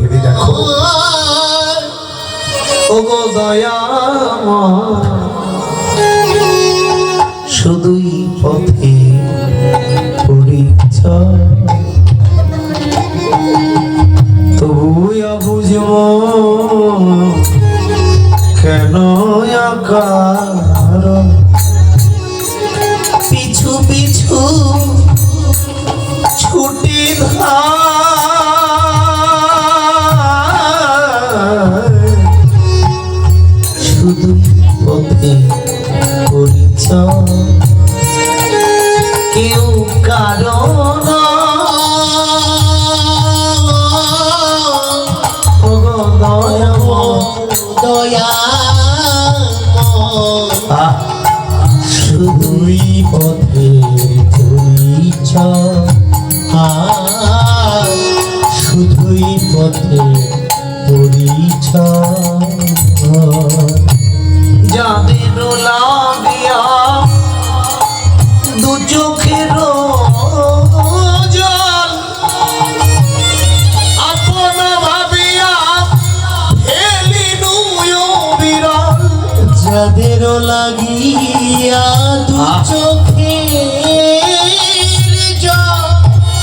ভেবে দেখো। ওগো শুধুই পথে পরিচয়। তবুয়া বুঝব কেন আকার? শুধুই পথে পরিচয়। শুধুই পথে পরিচয়। যাদের লাগিয়া লাগিয়া দু। চোখের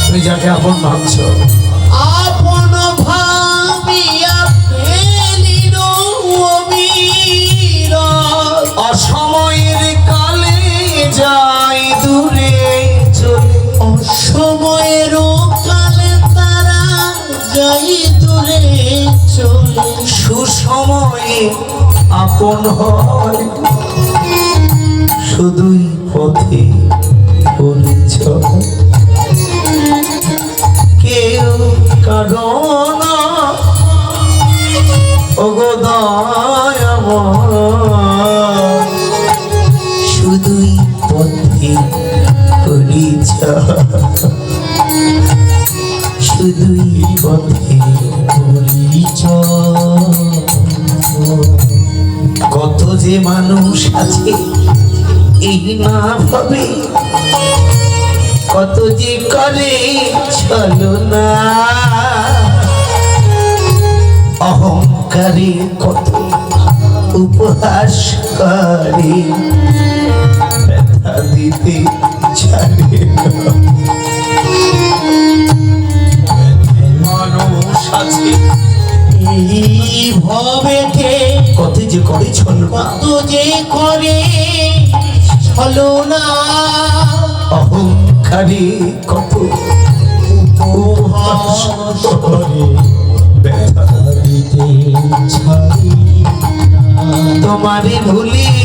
তুমি যাকে আপন ভাবছ। আপন ভাবিয়া ফেলিল অসময়ের কালে যাই দূরে চলে। অসময়ের কালে তারা যাই দূরে চলে। সুসময়ে আপন হয়। শুধুই পথে পরিচয়। কেউ কারণ অগদয় শুধুই পথে পরিচয়। যে মানুষ আছে, এই না ভাবে কত যে করে, চলো না। অহংকারে কত উপহাস করে, ব্যথা দিতে ছাড়ে মানুষ আছে, এই ভবেতে কত যে করে চলো না কত যে করে চলো না। অহংকারে কত উপহাস করে ব্যথা দিতে ছাড়ি তোমারে ভুলিয়া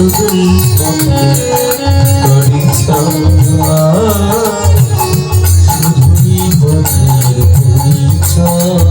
তুমি শুধুই বধির পরিচয়